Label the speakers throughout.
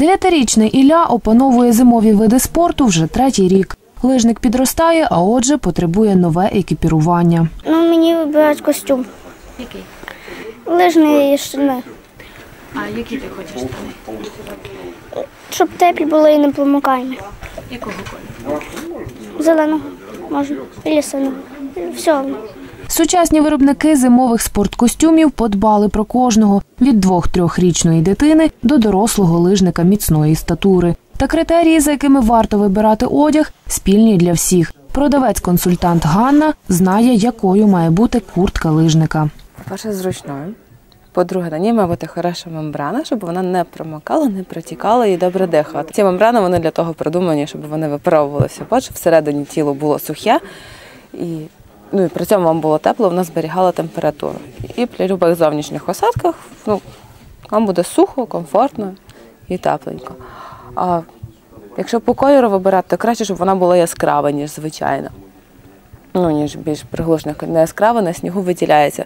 Speaker 1: Дев'ятирічний Ілля опановує зимові види спорту вже третій рік. Лижник підростає, а отже, потребує нове екіпірування.
Speaker 2: Ну, мені вибирають костюм.
Speaker 3: Який?
Speaker 2: Лижний штани.
Speaker 3: А які ти хочеш штани?
Speaker 2: Щоб теплі були і не промокаємо.
Speaker 3: Якого кольору?
Speaker 2: Зеленого можна. І синого. Все.
Speaker 1: Сучасні виробники зимових спорткостюмів подбали про кожного від двох-трьохрічної дитини до дорослого лижника міцної статури. Та критерії, за якими варто вибирати одяг, спільні для всіх. Продавець-консультант Ганна знає, якою має бути куртка лижника.
Speaker 4: По-перше, зручною. По-друге, на ній має бути хороша мембрана, щоб вона не промокала, не протікала і добре дихала. Ці мембрани вони для того придумані, щоб вони випаровувалися. Бачиш, всередині тіло було сухе, і, ну, і при цьому вам було тепло, воно зберігало температуру. І при будь-яких зовнішніх осадках ну, вам буде сухо, комфортно і тепленько. А якщо по кольору вибирати, то краще, щоб вона була яскрава, ніж звичайна. Ну, ніж більш приглушена. Не яскрава, на снігу виділяється.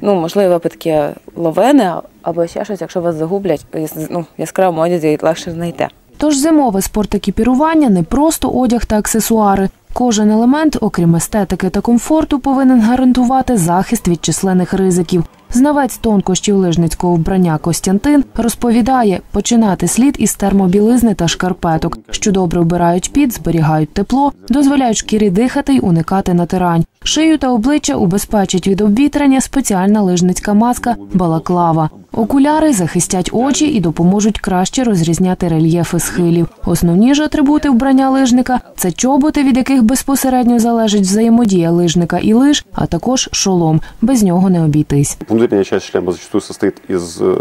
Speaker 4: Ну, можливо, випадки ловини або ще щось, якщо вас загублять, ну, яскравому одязі легше знайти.
Speaker 1: Тож зимове спортекіпірування не просто одяг та аксесуари. Кожен елемент, окрім естетики та комфорту, повинен гарантувати захист від численних ризиків. Знавець тонкощів лижницького вбрання Костянтин розповідає, починати слід із термобілизни та шкарпеток, що добре вбирають під, зберігають тепло, дозволяють шкірі дихати й уникати натирань. Шию та обличчя убезпечить від обвітрення спеціальна лижницька маска балаклава. Окуляри захистять очі і допоможуть краще розрізняти рельєфи схилів. Основні ж атрибути вбрання лижника це чоботи, від яких безпосередньо залежить взаємодія лижника і лиж, а також шолом. Без нього не обійтись.
Speaker 5: Внутренняя часть шлема зачастую состоит из э,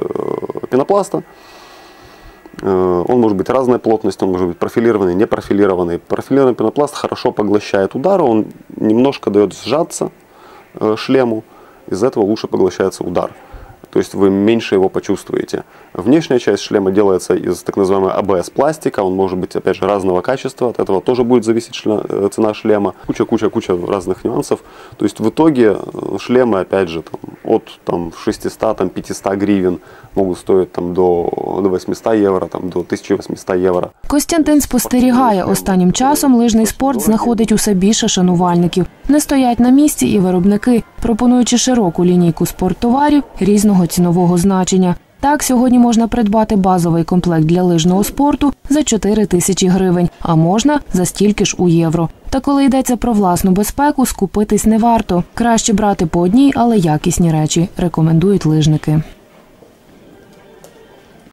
Speaker 5: пенопласта. Э, Он может быть разной плотности, он может быть профилированный, не профилированный. Профилированный пенопласт хорошо поглощает удары, он немножко дает сжаться э, шлему, из-за этого лучше поглощается удар. То есть вы меньше его почувствуете. Внешняя часть шлема делается из так называемого АБС-пластика. Он может быть, опять же, разного качества. От этого тоже будет зависеть шле- э, цена шлема. Куча-куча-куча разных нюансов. То есть в итоге э, шлемы, опять же, там, от там, 600, там, 500 гривен могут стоить там, до, до 800 евро, там, до 1800 евро.
Speaker 1: Костянтин спостерігає, останнім часом лижний спорт знаходить усе більше шанувальників. Не стоять на місці і виробники, пропонуючи широку лінійку спорттоварів різного цінового значення. Так, сьогодні можна придбати базовий комплект для лижного спорту за 4 тисячі гривень, а можна за стільки ж у євро. Та коли йдеться про власну безпеку, скупитись не варто. Краще брати по одній, але якісні речі, рекомендують лижники.